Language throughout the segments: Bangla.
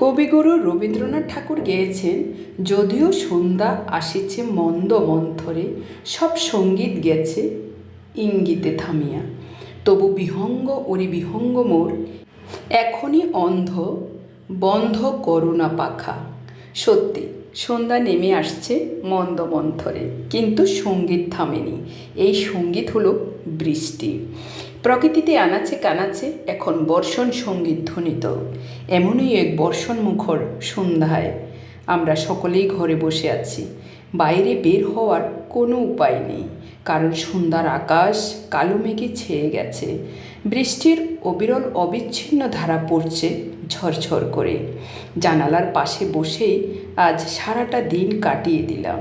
কবিগুরু রবীন্দ্রনাথ ঠাকুর গেয়েছেন, যদিও সন্ধ্যা আসিছে মন্দ মন্থরে, সব সংগীত গেছে ইঙ্গিতে থামিয়া। তবু বিহঙ্গ ওরি বিহঙ্গ মোর, এখনই অন্ধ, বন্ধ করুণা পাখা। সত্যি, সন্ধ্যা নেমে আসছে মন্দ মন্থরে, কিন্তু সংগীত থামেনি। এই সংগীত হলো বৃষ্টি। প্রকৃতিতে আনাচে কানাচে এখন বর্ষণ সংগীত ধ্বনিত। এমনই এক বর্ষণ মুখর সন্ধ্যায়। আমরা সকলেই ঘরে বসে আছি। বাইরে বের হওয়ার কোনো উপায় নেই। কারণ সন্ধ্যার আকাশ কালো মেঘে ছেয়ে গেছে। বৃষ্টির অবিরল অবিচ্ছিন্ন ধারা পড়ছে ঝরঝর করে। জানালার পাশে বসেই আজ সারাটা দিন কাটিয়ে দিলাম।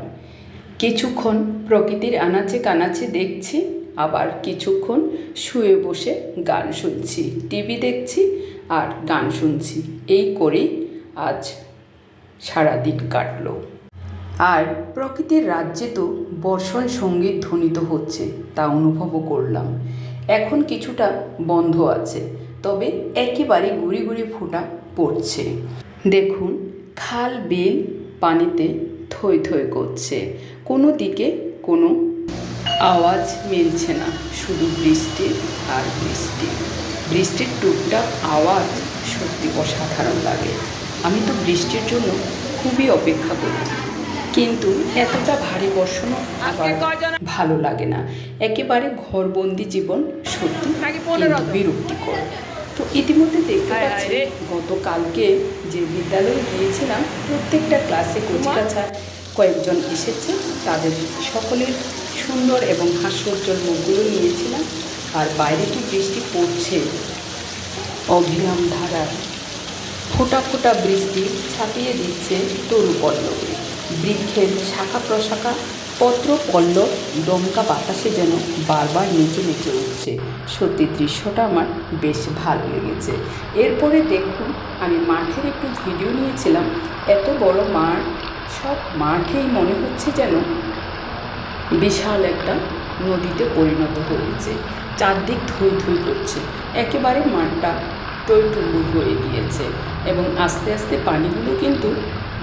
কিছুক্ষণ প্রকৃতির আনাচে কানাচে দেখছি আবার কিছুক্ষণ শুয়ে বসে গান শুনছি, টিভি দেখছি আর গান শুনছি। এই করেই আজ সারাদিন কাটলো। আর প্রকৃতির রাজ্যে তো বর্ষণ সংগীত ধ্বনিত হচ্ছে, তা অনুভবও করলাম। এখন কিছুটা বন্ধ আছে, তবে একেবারে গুড়ি গুড়ি ফোঁটা পড়ছে। দেখুন, খাল, বিল পানিতে থই থই করছে, কোনো দিকে কোনো আওয়াজ মিলছে না শুধু বৃষ্টি আর বৃষ্টি। বৃষ্টির টুকটাক আওয়াজ সত্যি অসাধারণ লাগে। আমি তো বৃষ্টির জন্য খুবই অপেক্ষা করি। কিন্তু এতটা ভারী বর্ষণও আবার ভালো লাগে না। একেবারে ঘরবন্দি জীবন সত্যি বিরক্তিকর। তো ইতিমধ্যে দেখতে পাচ্ছি গতকালকে যে বিদ্যালয়ে গিয়েছিলাম প্রত্যেকটা ক্লাসে কচিকাছা কয়েকজন এসেছে। তাদের সকলের সুন্দর এবং হাস্যোজ্জ্বল মুখগুলো নিয়েছিলাম। আর বাইরে কি বৃষ্টি পড়ছে। অবিরাম ধারার ফোটা ফোঁটা বৃষ্টি ছাপিয়ে দিচ্ছে তরু পল্লবে বৃক্ষের শাখা প্রশাখা, পত্র পল্লব দমকা বাতাসে যেন বারবার নিচে নিচে উঠছে। সত্যি দৃশ্যটা আমার বেশ ভালো লেগেছে। এরপরে দেখুন, আমি মাঠের একটু ভিডিও নিয়েছিলাম। এত বড় মাঠ, সব মাঠেই মনে হচ্ছে যেন বিশাল একটা নদীতে পরিণত হয়েছে। চারদিক ধুই ধুই করছে। একেবারে মাঠটা টইটুম্বুর হয়ে গিয়েছে এবং আস্তে আস্তে পানিগুলো কিন্তু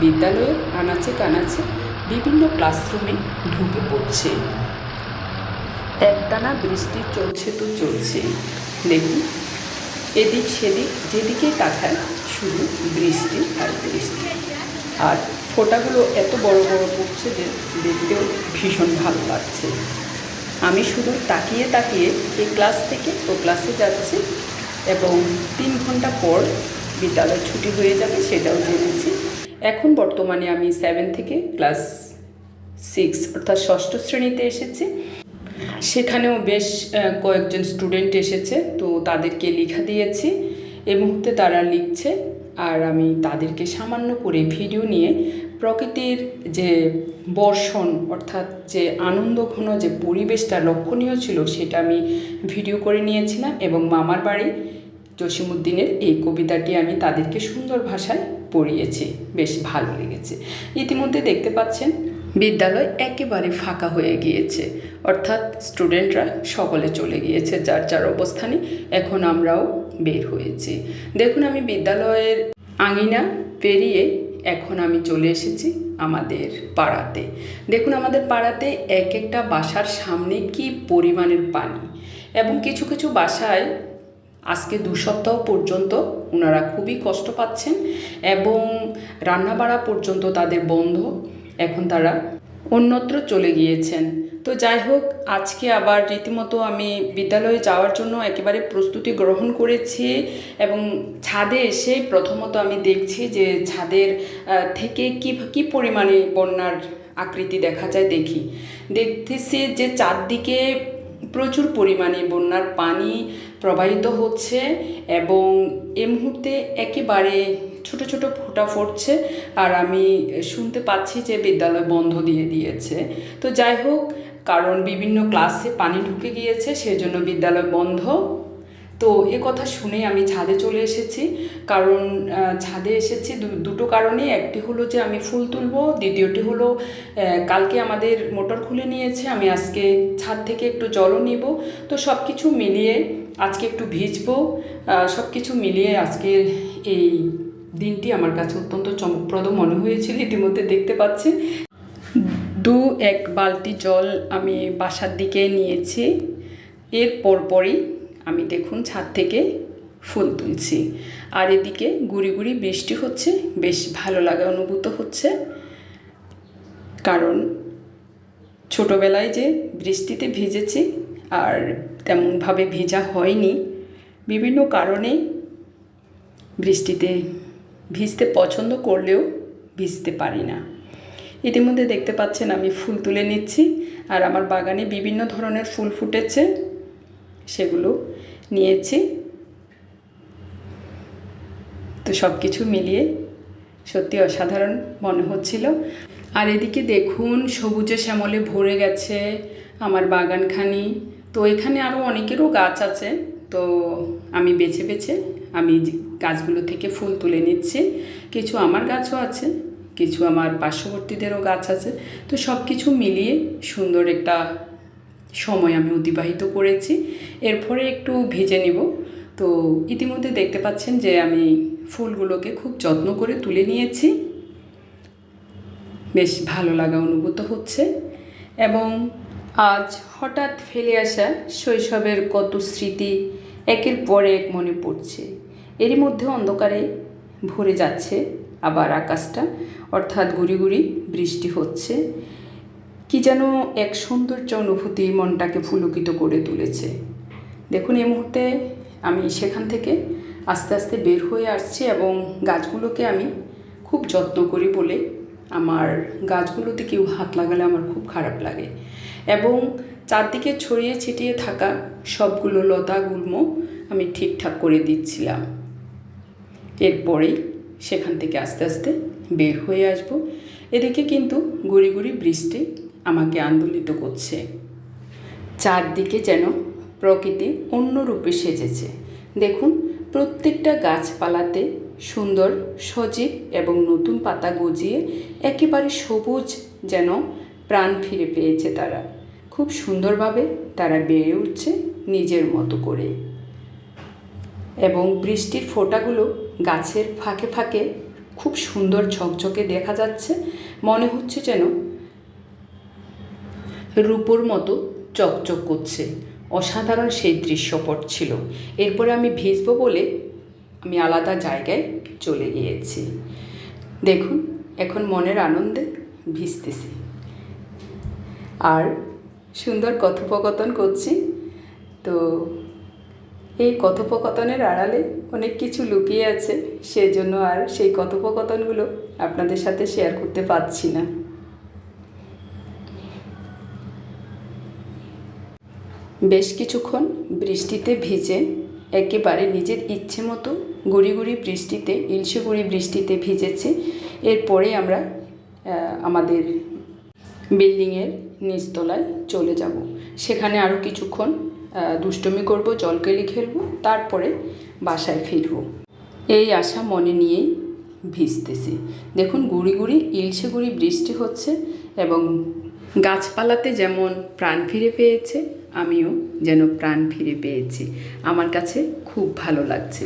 বিদ্যালয়ের আনাচে কানাচে বিভিন্ন ক্লাসরুমে ঢুকে পড়ছে। একটানা বৃষ্টি চলছে তো চলছে। দেখুন, এদিক সেদিক যেদিকে তাকায়, শুধু বৃষ্টি আর বৃষ্টি। আর ফোঁটাগুলো এত বড় বড় পড়ছে যে দেখতেও ভীষণ ভালো লাগছে। আমি শুধু তাকিয়ে তাকিয়ে এই ক্লাস থেকে ও ক্লাসে যাচ্ছি এবং তিন ঘণ্টা পর বিদ্যালয় ছুটি হয়ে যাবে সেটাও জেনেছি। এখন বর্তমানে আমি সেভেন থেকে ক্লাস সিক্স অর্থাৎ ষষ্ঠ শ্রেণীতে এসেছি। সেখানেও বেশ কয়েকজন স্টুডেন্ট এসেছে, তো তাদেরকে লেখা দিয়েছি। এই মুহূর্তে তারা লিখছে আর আমি তাদেরকে সামান্য করে ভিডিও নিয়ে প্রকৃতির যে বর্ষণ অর্থাৎ যে আনন্দঘন যে পরিবেশটা লক্ষণীয় ছিল, সেটা আমি ভিডিও করে নিয়েছিলাম এবং মামার বাড়ি জসিমুদ্দিনের এই কবিতাটি আমি তাদেরকে সুন্দর ভাষায় পড়িয়েছি। বেশ ভালো লেগেছে। ইতিমধ্যে দেখতে পাচ্ছেন, বিদ্যালয় একেবারে ফাঁকা হয়ে গিয়েছে। অর্থাৎ স্টুডেন্টরা সকলে চলে গিয়েছে, যার যার অবস্থানে। এখন আমরাও বের হয়েছি। দেখুন, আমি বিদ্যালয়ের আঙিনা পেরিয়ে এখন আমি চলে এসেছি আমাদের পাড়াতে। দেখুন, আমাদের পাড়াতে এক একটা বাসার সামনে কি পরিমাণের পানি। এবং কিছু কিছু বাসায় আজকে দু সপ্তাহ পর্যন্ত ওনারা খুবই কষ্ট পাচ্ছেন এবং রান্নাবাড়া পর্যন্ত তাদের বন্ধ। এখন তারা অন্যত্র চলে গিয়েছেন। তো যাই হোক আজকে আবার রীতিমতো আমি বিদ্যালয়ে যাওয়ার জন্য একেবারে প্রস্তুতি গ্রহণ করেছি এবং ছাদে এসে প্রথমত আমি দেখছি যে ছাদের থেকে কী কী পরিমাণে বন্যার আকৃতি দেখা যায় দেখি। দেখতেছি যে চারদিকে প্রচুর পরিমাণে বন্যার পানি প্রবাহিত হচ্ছে এবং এ মুহূর্তে একেবারে ছোট ছোট ফোঁটা ফুটছে আর আমি শুনতে পাচ্ছি যে বিদ্যালয় বন্ধ দিয়ে দিয়েছে। তো যাই হোক, কারণ বিভিন্ন ক্লাসে পানি ঢুকে গিয়েছে, সেজন্য বিদ্যালয় বন্ধ। তো এ কথা শুনে আমি ছাদে চলে এসেছি। কারণ ছাদে এসেছি দুটো কারণে। একটি হলো যে আমি ফুল তুলবো, দ্বিতীয়টি হলো কালকে আমাদের মোটর খুলে নিয়েছে, আমি আজকে ছাদ থেকে একটু জলও নিব। তো সব কিছু মিলিয়ে আজকে একটু ভিজবো। সব কিছু মিলিয়ে আজকের এই দিনটি আমার কাছে অত্যন্ত চমকপ্রদ মনে হয়েছিল, ইতিমধ্যে দেখতে পাচ্ছেন দু এক বালতি জল আমি বাসার দিকে নিয়েছি। এর পরপরই আমি দেখুন ছাদ থেকে ফুল তুলছি। আর এদিকে গুড়ি গুড়ি বৃষ্টি হচ্ছে, বেশ ভালো লাগা অনুভূত হচ্ছে। কারণ ছোটোবেলায় যে বৃষ্টিতে ভিজেছি আর তেমনভাবে ভেজা হয়নি, বিভিন্ন কারণে বৃষ্টিতে ভিজতে পছন্দ করলেও ভিজতে পারি না। ইতিমধ্যে দেখতে পাচ্ছেন আমি ফুল তুলে নিচ্ছি আর আমার বাগানে বিভিন্ন ধরনের ফুল ফুটেছে, সেগুলো নিয়েছি। তো সব কিছু মিলিয়ে সত্যি অসাধারণ মনে হচ্ছিল। আর এদিকে দেখুন, সবুজে শ্যামলে ভরে গেছে আমার বাগানখানি। তো এখানে আরও অনেকেরও গাছ আছে, তো আমি বেছে বেছে আমি গাছগুলো থেকে ফুল তুলে নিচ্ছি। কিছু আমার গাছও আছে, কিছু আমার পার্শ্ববর্তীদেরও গাছ আছে। তো সব কিছু মিলিয়ে সুন্দর একটা সময় আমি অতিবাহিত করেছি। এরপরে একটু ভেজে নিব। তো ইতিমধ্যে দেখতে পাচ্ছেন যে আমি ফুলগুলোকে খুব যত্ন করে তুলে নিয়েছি। বেশ ভালো লাগা অনুভূত হচ্ছে। এবং আজ হঠাৎ ফেলে আসা শৈশবের কত স্মৃতি একের পর এক মনে পড়ছে। এরই মধ্যে অন্ধকারে ভরে যাচ্ছে আবার আকাশটা। অর্থাৎ গুড়ি গুড়ি বৃষ্টি হচ্ছে। কি যেন এক সৌন্দর্য অনুভূতি মনটাকে পুলকিত করে তুলেছে। দেখুন, এই মুহূর্তে আমি সেখান থেকে আস্তে আস্তে বের হয়ে আসছি এবং গাছগুলোকে আমি খুব যত্ন করি বলে আমার গাছগুলোতে কেউ হাত লাগালে আমার খুব খারাপ লাগে। এবং চারদিকে ছড়িয়ে ছিটিয়ে থাকা সবগুলো লতা গুল্ম আমি ঠিকঠাক করে দিচ্ছিলাম। এরপরেই সেখান থেকে আস্তে আস্তে বের হয়ে আসব। এদিকে কিন্তু গুড়ি গুড়ি বৃষ্টি আমাকে আন্দোলিত করছে। চারদিকে যেন প্রকৃতি অন্য রূপে সেজেছে। দেখুন, প্রত্যেকটা গাছপালাতে সুন্দর, সজীব এবং নতুন পাতা গজিয়ে একেবারে সবুজ যেন প্রাণ ফিরে পেয়েছে তারা। খুব সুন্দরভাবে তারা বেড়ে উঠছে নিজের মতো করে। এবং বৃষ্টির ফোঁটাগুলো গাছের ফাঁকে ফাঁকে খুব সুন্দর ঝকঝকে দেখা যাচ্ছে। মনে হচ্ছে যেন রূপোর মতো চকচক করছে। অসাধারণ সেই দৃশ্যপট ছিল। এরপরে আমি ভিজবো বলে আমি আলাদা জায়গায় চলে গিয়েছি। দেখুন, এখন মনের আনন্দে ভিজতেছি। আর সুন্দর কথোপকথন করছি। তো এই কথোপকথনের আড়ালে অনেক কিছু লুকিয়ে আছে, সেজন্য আর সেই কথোপকথনগুলো আপনাদের সাথে শেয়ার করতে পারছি না। বেশ কিছুক্ষণ বৃষ্টিতে ভিজে একেবারে নিজের ইচ্ছে মতো গুড়ি গুড়ি বৃষ্টিতে ইলশে গুড়ি বৃষ্টিতে ভিজেছি। এরপরে আমরা আমাদের বিল্ডিংয়ের নিচতলায় চলে যাব। সেখানে আরও কিছুক্ষণ দুষ্টুমি করব জলকেলি খেলব তারপরে বাসায় ফিরব। এই আশা মনে নিয়েই ভিজতেছি। দেখুন, গুড়ি গুড়ি ইলশে গুড়ি বৃষ্টি হচ্ছে এবং গাছপালাতে যেমন প্রাণ ফিরে পেয়েছে, আমিও যেন প্রাণ ফিরে পেয়েছি। আমার কাছে খুব ভালো লাগছে।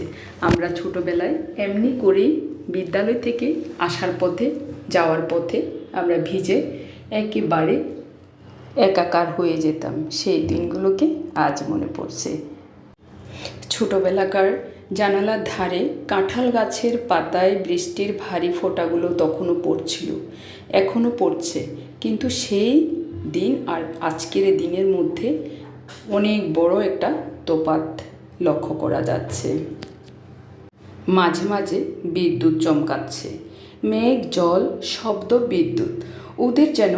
আমরা ছোটোবেলায় এমনি করেই বিদ্যালয় থেকে আসার পথে, যাওয়ার পথে আমরা ভিজে একেবারে একাকার হয়ে যেতাম। সেই দিনগুলোকে আজ মনে পড়ছে। ছোটোবেলাকার জানালার ধারে কাঁঠাল গাছের পাতায় বৃষ্টির ভারী ফোঁটাগুলো তখনও পড়ছিল, এখনও পড়ছে। কিন্তু সেই দিন আর আজকের দিনের মধ্যে অনেক বড় একটা তোপাত লক্ষ্য করা যাচ্ছে। মাঝে মাঝে বিদ্যুৎ চমকাচ্ছে। মেঘ, জল, শব্দ, বিদ্যুৎ, ওদের যেন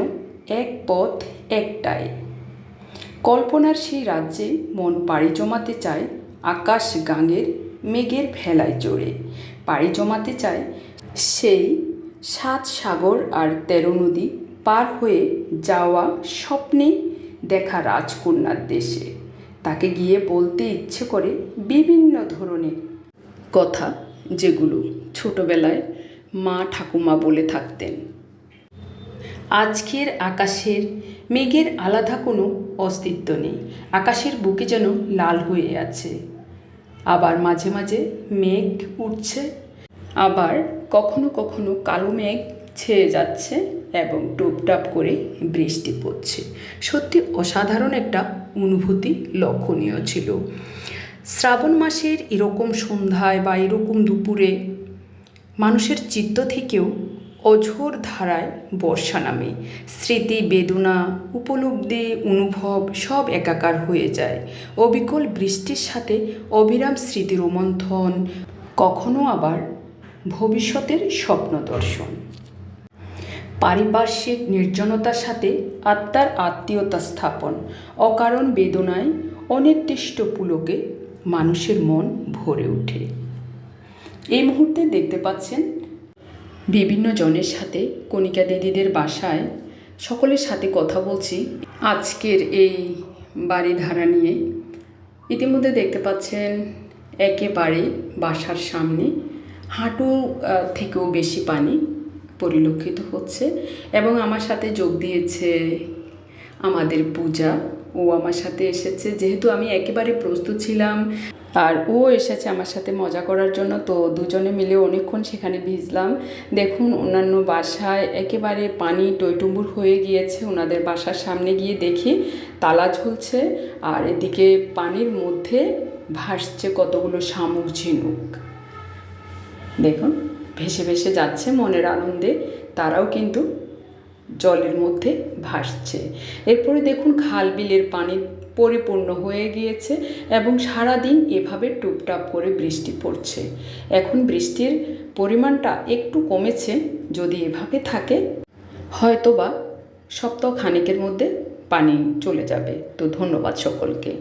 এক পথ একটাই। কল্পনার সেই রাজ্যে মন পাড়ি জমাতে চায় আকাশ গাঙের মেঘের ভেলায় চড়ে। পাড়ি জমাতে চায় সেই সাত সাগর আর তেরো নদী পার হয়ে যাওয়া স্বপ্নে দেখা রাজকন্যার দেশে। তাকে গিয়ে বলতে ইচ্ছে করে বিভিন্ন ধরনের কথা যেগুলো ছোটবেলায় মা ঠাকুমা বলে থাকতেন। আজকের আকাশের মেঘের আলাদা কোনো অস্তিত্ব নেই। আকাশের বুকে যেন লাল হয়ে আছে। আবার মাঝে মাঝে মেঘ উঠছে। আবার কখনো কখনো কালো মেঘ ছেয়ে যাচ্ছে এবং টুপটাপ করে বৃষ্টি পড়ছে। সত্যি অসাধারণ একটা অনুভূতি লক্ষণীয় ছিল। শ্রাবণ মাসের এরকম সন্ধ্যায় বা এরকম দুপুরে মানুষের চিত্ত থেকেও অঝোর ধারায় বর্ষা নামে। স্মৃতি, বেদনা, উপলব্ধি, অনুভব সব একাকার হয়ে যায়। অবিকল বৃষ্টির সাথে অবিরাম স্মৃতি রোমন্থন, কখনো আবার ভবিষ্যতের স্বপ্ন দর্শন পারিপার্শ্বিক নির্জনতার সাথে আত্মার আত্মীয়তা স্থাপন, অকারণ বেদনায় অনির্দিষ্ট পুলকে মানুষের মন ভরে ওঠে। এই মুহূর্তে দেখতে পাচ্ছেন বিভিন্ন জনের সাথে কণিকা দিদিদের বাসায় সকলের সাথে কথা বলছি। আজকের এই বাড়ি ধারা নিয়ে ইতিমধ্যে দেখতে পাচ্ছেন একেবারে বাসার সামনে হাঁটু থেকেও বেশি পানি পরিলক্ষিত হচ্ছে এবং আমার সাথে যোগ দিয়েছে আমাদের পূজা ও আমার সাথে এসেছে। যেহেতু আমি একেবারে প্রস্তুত ছিলাম, আর ও এসেছে আমার সাথে মজা করার জন্য, তো দুজনে মিলে অনেকক্ষণ সেখানে ভিজলাম। দেখুন, অন্যান্য বাসায় একেবারে পানি টইটুম্বুর হয়ে গিয়েছে। ওনাদের বাসার সামনে গিয়ে দেখি তালা ঝুলছে, আর এদিকে পানির মধ্যে ভাসছে কতগুলো শামুক ঝিনুক। দেখুন, ভেসে ভেসে যাচ্ছে মনের আনন্দে। তারাও কিন্তু জলের মধ্যে ভাসছে। এরপরে দেখুন খাল বিলের পানি পরিপূর্ণ হয়ে গিয়েছে এবং সারাদিন এভাবে টুপটাপ করে বৃষ্টি পড়ছে। এখন বৃষ্টির পরিমাণটা একটু কমেছে, যদি এভাবে থাকে, হয়তোবা সপ্তাহ খানিকের মধ্যে পানি চলে যাবে। তো ধন্যবাদ সকলকে।